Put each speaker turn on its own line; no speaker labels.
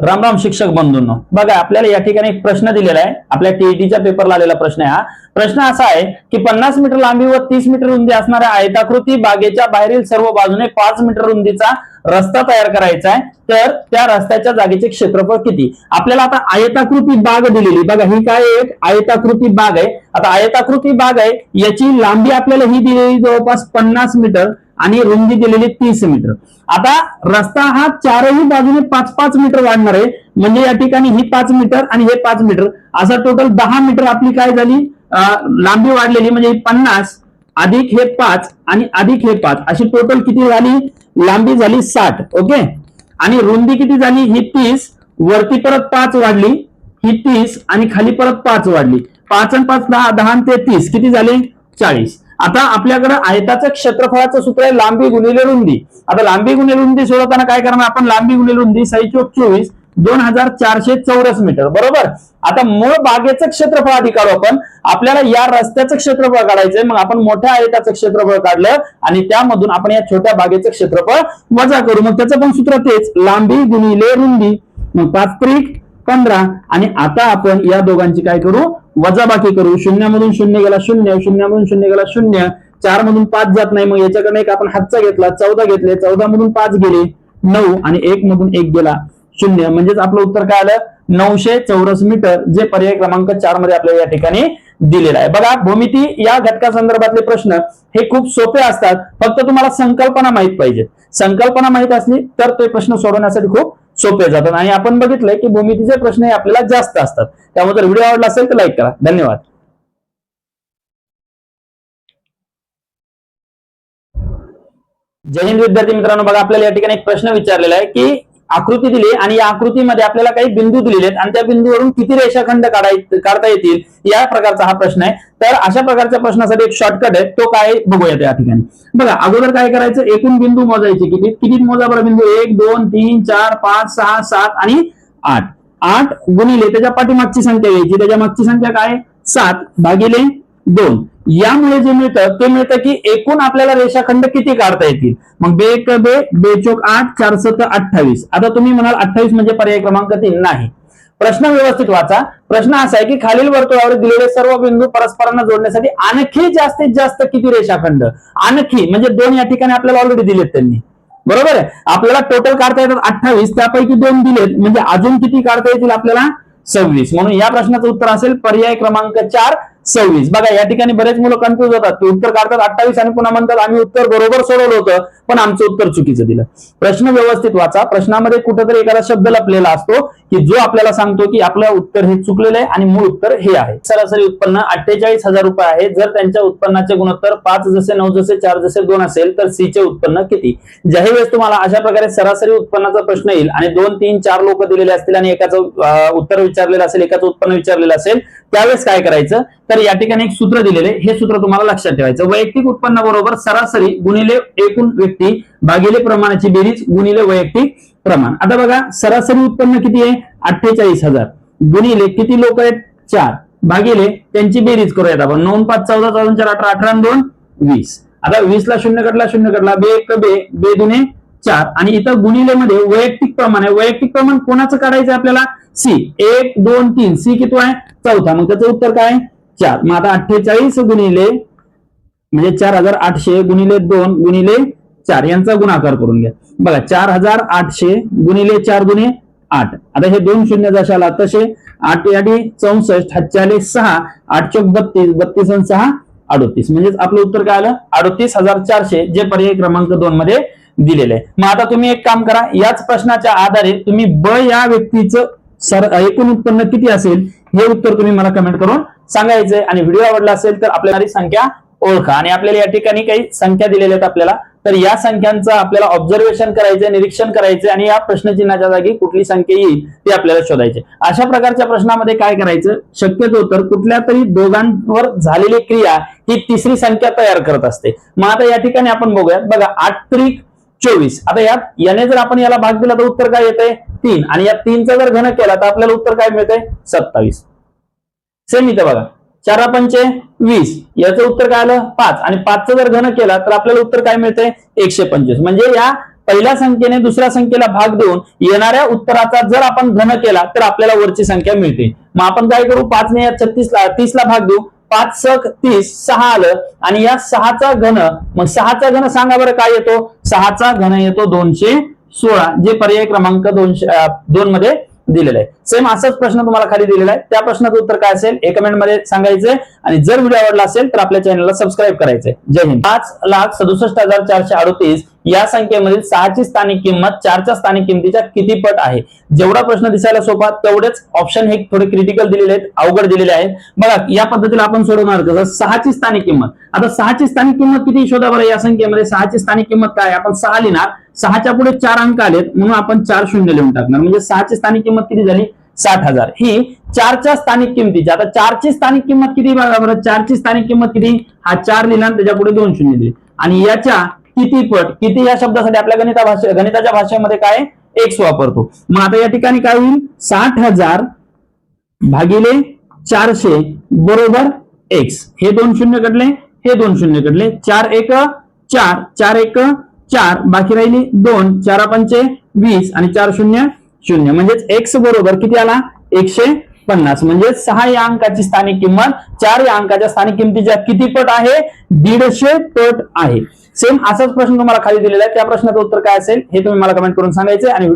राम राम शिक्षक बंधूंनो बघा आपल्याला या ठिकाणी एक प्रश्न दिलेला आहे. आपल्या टीईटीच्या पेपरला आलेला प्रश्न आहे हा. प्रश्न असा आहे की पन्नास मीटर लांबी व तीस मीटर रुंदी असणाऱ्या आयताकृती बागेच्या बाहेरील सर्व बाजूने पाच मीटर रुंदीचा रस्ता तयार करायचा आहे. तर त्या रस्त्याच्या जागेचे क्षेत्रफळ किती? आपल्याला आता आयताकृती बाग दिलेली. बघा ही काय एक आयताकृती बाग आहे. आता आयताकृती बाग आहे. याची लांबी आपल्याला ही दिलेली जवळपास पन्नास मीटर. आणि रुंदी दिलेली तीस मीटर. आता रस्ता हा चारही बाजूने पाच पाच मीटर वाढणार आहे. म्हणजे या ठिकाणी ही पाच मीटर आणि हे पाच मीटर. असा टोटल दहा मीटर आपली काय झाली? लांबी वाढलेली म्हणजे पन्नास अधिक हे पाच आणि अधिक हे पाच. अशी टोटल किती झाली? लांबी झाली साठ. ओके? आणि रुंदी किती झाली? ही तीस. वरती परत पाच वाढली. ही तीस आणि खाली परत पाच वाढली. पाच आणि पाच दहा दहा आणि ते तीस. किती झाले? चाळीस. आता आपल्याकडे आयताचं क्षेत्रफळाचं सूत्र आहे लांबी गुणिले रुंदी. आता लांबी गुणिले रुंदी सोडवताना काय करणार आपण? लांबी गुणिले रुंदी साई चौक चोवीस दोन हजार चारशे चौरस मीटर. बरोबर? आता मूळ बागेचं क्षेत्रफळ आधी काढू आपण. आपल्याला या रस्त्याचं क्षेत्रफळ काढायचंय. मग आपण मोठ्या आयताचं क्षेत्रफळ काढलं आणि त्यामधून आपण या छोट्या बागेचं क्षेत्रफळ वजा करू. मग त्याचं पण सूत्र तेच. लांबी गुणिले रुंदी. मग पाच त्रिक पंधरा. आणि आता आपण या दोघांची काय करू? वजाबाकी करू. शून्यामधून शून्य गेला शून्य शून्यामधून शून्य गेला शून्य चार मधून पाच जात नाही. मग याच्याकडे एक आपण हातचा घेतला चौदा घेतले चौदा मधून पाच गेले नऊ आणि एक मधून एक गेला शून्य. म्हणजेच आपलं उत्तर काय आलं? नऊशे चौरस मीटर जे पर्याय क्रमांक चारमध्ये आपल्याला या ठिकाणी दिलेला आहे. बघा भूमिती या घटका संदर्भातले प्रश्न हे खूप सोपे असतात. फक्त तुम्हाला संकल्पना माहीत पाहिजे. संकल्पना माहीत असली तर ते प्रश्न सोडवण्यासाठी खूप सोपे जातात. आणि आपण बघितलंय की भूमितीचे प्रश्न हे आपल्याला जास्त असतात. त्यामुळे जर व्हिडिओ आवडला असेल तर लाईक करा. धन्यवाद. जय हिंद विद्यार्थी मित्रांनो बघा आपल्याला या ठिकाणी एक प्रश्न विचारलेला आहे की आकृती दिली आणि या आकृतीमध्ये आपल्याला काही बिंदू दिलेले आहेत. आणि त्या बिंदूवरून किती रेषाखंड काढाय काढता येतील या प्रकारचा हा प्रश्न आहे. तर अशा प्रकारच्या प्रश्नासाठी एक शॉर्टकट आहे. तो काय बघूया त्या ठिकाणी. बघा अगोदर काय करायचं? एकूण बिंदू मोजायचे. किती किती मोजा बरं बिंदू? एक दोन तीन चार पाच सहा सात आणि आठ. आठ गुणिले त्याच्या पाठीमागची संख्या घ्यायची. त्याच्या मागची संख्या काय सात. भागिले दोन. यामुळे जे मिळतं ते मिळतं की एकूण आपल्याला रेषाखंड किती काढता येतील? मग बे एक बे बे चोक आठ चार सत अठ्ठावीस. आता तुम्ही म्हणाल अठ्ठावीस म्हणजे पर्याय क्रमांक तीन नाही. प्रश्न व्यवस्थित वाचा. प्रश्न असा आहे की खालील वर्तुळावर दिलेले सर्व बिंदू परस्परांना जोडण्यासाठी आणखी जास्तीत जास्त किती रेषाखंड? आणखी म्हणजे दोन या ठिकाणी आपल्याला ऑलरेडी दिलेत त्यांनी. बरोबर आहे? आपल्याला टोटल काढता येतात अठ्ठावीस त्यापैकी दोन दिलेत म्हणजे अजून किती काढता येतील आपल्याला? सव्वीस. म्हणून या प्रश्नाचं उत्तर असेल पर्याय क्रमांक चार सव्वीस. बघा या ठिकाणी बरेच मुलं कन्फ्युज होतात. की उत्तर काढतात अठ्ठावीस आणि पुन्हा म्हणतात आम्ही उत्तर बरोबर सोडवलं होतं पण आमचं उत्तर चुकीचं दिलं. प्रश्न व्यवस्थित वाचा. प्रश्नामध्ये कुठेतरी एखादा शब्द लपलेला असतो की जो आपल्याला सांगतो की आपलं उत्तर हे चुकलेलं आहे आणि मूळ उत्तर हे आहे. सरासरी उत्पन्न अठ्ठेचाळीस हजार रुपये आहे. जर त्यांच्या उत्पन्नाचे गुणोत्तर पाच जसे नऊ जसे चार जसे दोन असेल तर सी चे उत्पन्न किती? ज्याही वेळेस तुम्हाला अशा प्रकारे सरासरी उत्पन्नाचा प्रश्न येईल आणि दोन तीन चार लोक दिलेले असतील आणि एकाचं उत्तर विचारलेलं असेल एकाचं उत्पन्न विचारलेलं असेल त्यावेळेस काय करायचं? तर या ठिकाणी एक सूत्र दिलेले हे सूत्र तुम्हाला लक्षात ठेवायचं. वैयक्तिक उत्पन्न बरोबर सरासरी गुणिले एकूण व्यक्ती भागिले प्रमाणाची बेरीज गुणिले वैयक्तिक प्रमाण. आता बघा सरासरी उत्पन्न किती आहे? अठ्ठेचाळीस हजार. गुणिले किती लोक आहेत? चार. भागिले त्यांची बेरीज करूयात आपण. नऊ पाच चौदा चौदा चार अठरा अठरा दोन वीस. आता वीस ला शून्य कटला शून्य कटला. बे एक बे बे दुने चार. आणि इथं गुणिले मध्ये वैयक्तिक प्रमाण आहे. वैयक्तिक प्रमाण कोणाचं काढायचं आहे आपल्याला? सी. एक दोन तीन. सी किती आहे? चौथा. मग त्याचं उत्तर काय चार. मग आता अठ्ठेचाळीस गुणिले म्हणजे चार हजार आठशे गुणिले दोन गुणिले चार. यांचा गुणाकार करून घ्या. बघा चार हजार आठशे गुणिले चार गुणे आठ. आता हे दोन शून्य जशाला तसे आठ याडी चौसष्ट हातच्याले सहा आठ चौक बत्तीस बत्तीस आणि सहा अडोतीस. म्हणजेच आपलं उत्तर काय आलं? अडोतीस हजार चारशे जे पर्याय क्रमांक दोन मध्ये दिलेलं आहे. मग आता तुम्ही एक काम करा याच प्रश्नाच्या आधारे तुम्ही ब या व्यक्तीचं सर एकूण उत्पन्न किती असेल? हे उत्तर तुम्ही मला कमेंट करून सांगायचंय आणि व्हिडिओ आवडला असेल तर आपल्याला संख्या ओळखा. आणि आपल्याला या ठिकाणी काही संख्या दिलेल्या आहेत आपल्याला. तर या संख्यांचं आपल्याला ऑब्झर्वेशन करायचंय निरीक्षण करायचंय आणि या प्रश्नचिन्हाच्या जागी कुठली संख्या येईल ते आपल्याला शोधायचे अशा प्रकारच्या प्रश्नामध्ये काय करायचं? शक्यतो तर कुठल्या तरी दोघांवर झालेली क्रिया ही तिसरी संख्या तयार करत असते. मग आता या ठिकाणी आपण बघूयात. बघा आठ त्रिक चोवीस. आता यात याने जर आपण याला भाग दिला तर उत्तर काय येतंय? तीन. आणि या तीनचा जर घन केला तर आपल्याला उत्तर काय मिळतंय? सत्तावीस. सेम इथं बघा. चारा पंचे वीस. याचं उत्तर काय आलं? पाच. आणि पाचचं जर घन केला तर आपल्याला उत्तर काय मिळतंय? एकशे पंचवीस. म्हणजे या पहिल्या संख्येने दुसऱ्या संख्येला भाग देऊन येणाऱ्या उत्तराचा जर आपण घन केला तर आपल्याला वरची संख्या मिळते. मग आपण काय करू? पाच ने छत्तीस ला तीसला भाग देऊ. पाच सक तीस सहा आलं. आणि या सहाचा घन मग सहाचा घन सांगा बरं काय येतो? सहाचा घन येतो दोनशे सोळा. जे पर्याय क्रमांक दोनशे दोन मध्ये दिलेला आहे. सेम असाच प्रश्न तुम्हाला खाली दिलेला आहे. त्या प्रश्नाचं उत्तर काय असेल? एक कमेंटमध्ये सांगायचंय. आणि जर व्हिडिओ आवडला असेल तर आपल्या चॅनलला सबस्क्राईब करायचंय. जय हिंद. पाच लाख सदुसष्ट हजार चारशे अडतीस या संख्येमधील सहाची स्थानिक किंमत चारच्या स्थानिक किमतीच्या किती पट आहे? जेवढा प्रश्न दिसायला सोपा तेवढेच ऑप्शन हे थोडे क्रिटिकल दिलेले आहेत अवघड दिलेले आहेत. बघा या पद्धतीला आपण सोडवणार कसं? सहाची स्थानिक किंमत. आता सहाची स्थानिक किंमत किती शोधा बरं या संख्येमध्ये? सहाची स्थानिक किंमत काय? आपण सहा लिहिणार. सहाच्या पुढे चार अंक आलेत म्हणून आपण चार शून्य लिहून टाकणार. म्हणजे सहाची स्थानिक किंमत किती झाली? साठ हजार. ही चारच्या स्थानिक किमतीची आता चारची स्थानिक किंमत किती बघा बरं चारची स्थानिक किंमत किती? हा चार लिहिला त्याच्या पुढे दोन शून्य दिले. आणि याच्या किती पट किती या शब्दासाठी आपल्या गणिता भाषे गणिताच्या भाषेमध्ये काय एक्स वापरतो. मग आता या ठिकाणी काय होईल? साठ हजार भागिले चारशे बरोबर एक्स हे दोन शून्य कडले हे दोन शून्य कडले चार एक चार. चार एक चार बाकी राहिली दोन चार पंचे वीस आणि चार शून्य शून्य. म्हणजेच एक्स बरोबर किती आला? एकशे पन्नास. म्हणजे सहा या अंकाची स्थानिक किंमत चार या अंकाच्या स्थानिक किमतीच्या किती पट आहे? दीडशे पट आहे. सेम असाच प्रश्न तुम्हाला खाली दिलेला आहे. त्या प्रश्नाचं उत्तर काय असेल हे तुम्ही मला कमेंट करून सांगायचे आणि